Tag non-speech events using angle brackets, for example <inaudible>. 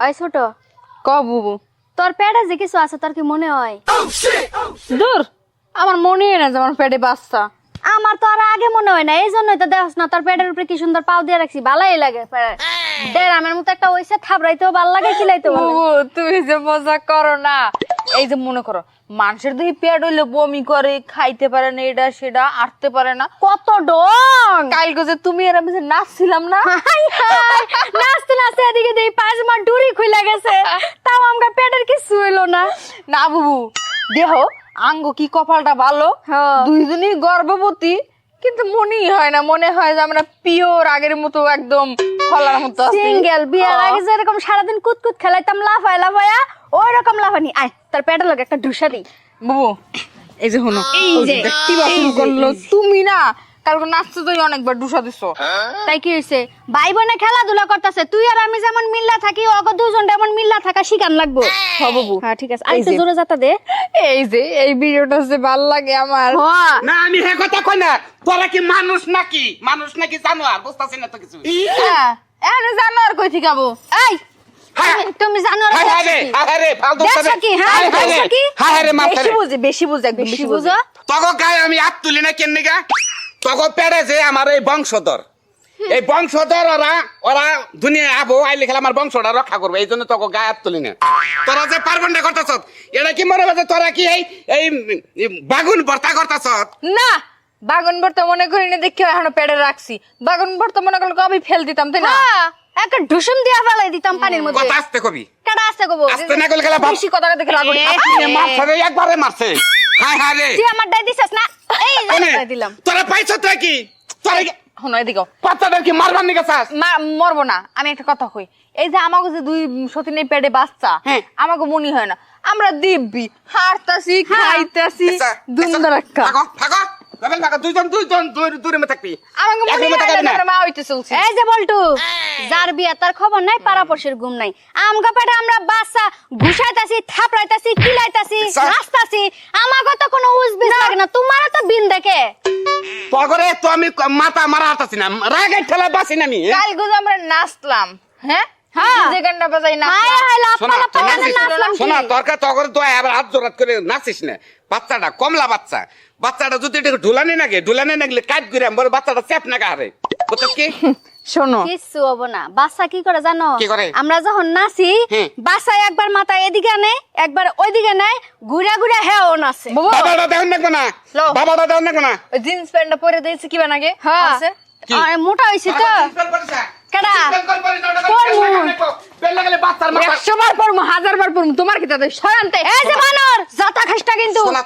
ওই ছোট। ক বুবু? তোর পেটে যে কিছু আছে তোর কি মনে হয়? দূর। আমার মনে হয় না যে আমার পেটে বাচ্চা। আমার তো আর আগে মনে হয় না এই জন্যই তো দেখছ না তোর পেটের উপরে কি সুন্দর পাও দিয়ে রাখছি ভালোই লাগে ডেরামের মতো একটা ওইসে থাবড়াইতেও ভালো লাগে খিলাইতেও। তুমি যে মজা করো না এই যে মনে করো মানুষের দেখি পেট হইলে বমি করে খাইতে পারে না এটা সেটা আটতে পারে না। কত ডং! কালকে যে তুমি আর আমি যে নাচছিলাম না? নাচতে নাচতে এদিকে দেই পাঁচবার ডুরি খুলে গেছে। তাও আমার পেটের কিছু হইল না। না বুবু দেহ আঙ্গ কি কপালটা ভালো? হ্যাঁ। দুইজনই গর্ভবতী কিন্তু মনেই হয় না মনে হয় যে আমরা পিওর আগের মতো একদম মতো সিঙ্গেল বিয়ার হ্যাঁ। আগে যেরকম সারাদিন কুতকুত খেলাইতাম লাফায় লাফায়া ওই রকম লাফানি। আয় তার একটা ঢুসা দিই বুবু এই যে হলো এই যে, কি শুরু করল তুমি না কালকে নাচতে তো অনেকবার ডুসা দিছো। তাই কি হয়েছে ভাই বোনে খেলাধুলা করতেছে তুই আর আমি যেমন মিল্লা থাকি ওকে দুজন যেমন মিল্লা থাকা শিখান লাগবো। হ্যাঁ, বুবু। হ্যাঁ ঠিক আছে। জোরে যাতা দে। এই যে এই ভিডিওটা যে ভালো লাগে আমার। হ্যাঁ না আমি হে কথা কই না তোরা কি মানুষ নাকি? মানুষ নাকি জানোয়ার বুঝতাছি না তো কিছু। হ্যাঁ জানো আর কই ঠিকাবো এই হ্যাঁ। তুমি- জানো হায় হায় হায় হায় হ্যাঁ? হায় হায়? হায় হায় বেশি বুঝে বেশি বুঝে একদম বেশি বুঝো তগো গায়ে আমি হাত তুলি না কেন নিগা? পেড়ে যে আমার এই বংশধর। এই বংশধর ওরা ওরা দুনিয়া আবো আইলে খেলে আমার বংশটা রক্ষা করবে এই জন্য তোকে গায়ে হাত তুলি না তোরা যে পার্বণটা করতেছ এটা কি মনে হবে তোরা কি এই এই বাগুন ভর্তা করতেছ না বাগুন ভর্তা মনে করি না দেখি এখনও পেটে রাখছি। বাগন ভর্তা মনে করলে কবে ফেল দিতাম তাই না? হ্যাঁ একটা ঢুসুম দিয়া ফেলাই দিতাম পানির মধ্যে। কথা আসতে কবি। কাটা আসতে কবো? আসতে না করলে খেলা বেশি কথা দেখে লাগো আপনি মারছে একবারে মারছে। হায় হায় রে। তুই আমার দাই দিছিস না? দাই দিলাম। তোরা পাইছ তো কি? তোরা এদিকে কি মারবার নিকে চাস? মরবো না আমি একটা কথা কই। এই যে আমাকে যে দুই সতীনের পেটে বাচ্চা হ্যাঁ। আমাকে মনে হয় না। আমরা দিব্যি হারতাছি হ্যাঁ। খাইতাছি দুন্দরাক্কা। থাকো থাকো দুইজন দুইজন দূরে দূরে মে থাকবি। আমাকে মনে হয় না না। মা হইতে চলছি। এই যে বলটু যার বিয়া তার খবর নাই পাড়াপড়শির ঘুম নাই। আমগা পেটে আমরা বাচ্চা ঘুষাইতাছি থাপড়াইতাছি কিলাইতাছি। নাচতাছি। আমাগো তো কোনো লাগে না। দেখে পগরে তো আমি মাথা মারা হাতাছি না রাগে ঠেলা বাসি না আমি হ্যাঁ? কাল গুজো আমরা নাচলাম হ্যাঁ হ্যাঁ। যে গানটা বাজাই না হায় হায় লাফা শোনা লাফা তো করে নাচিস না। নাচলাম শোনা কি? দরকার তগরে তো আবার হাত জোরাত করে নাচিস না বাচ্চাটা কমলা বাচ্চা বাচ্চাটা যদি একটু ঢুলানি নাগে ঢুলানি নাগলে কাট করে বাচ্চাটা চেপ না কারে কি <laughs> শোনো। কিচ্ছু হব না। বাচ্চা কি করে জানো? কি করে? আমরা যখন নাচি। বাচ্চা একবার মাথা এদিকে নেয় একবার ওইদিকে নেয় ঘুরে ঘুরে হ্যাঁ ও নাচে বাবাটা দেন দেখব না বাবাটা দেন দেখব না জিন্স প্যান্টটা পরে দিয়েছি কি বানাগে? হ্যাঁ। আরে মোটা হয়েছি তো। কেডা? একশো বার হাজার বার তোমার কি তাদের সরান্তে এই যে বানর জাতা খাসটা কিন্তু। না।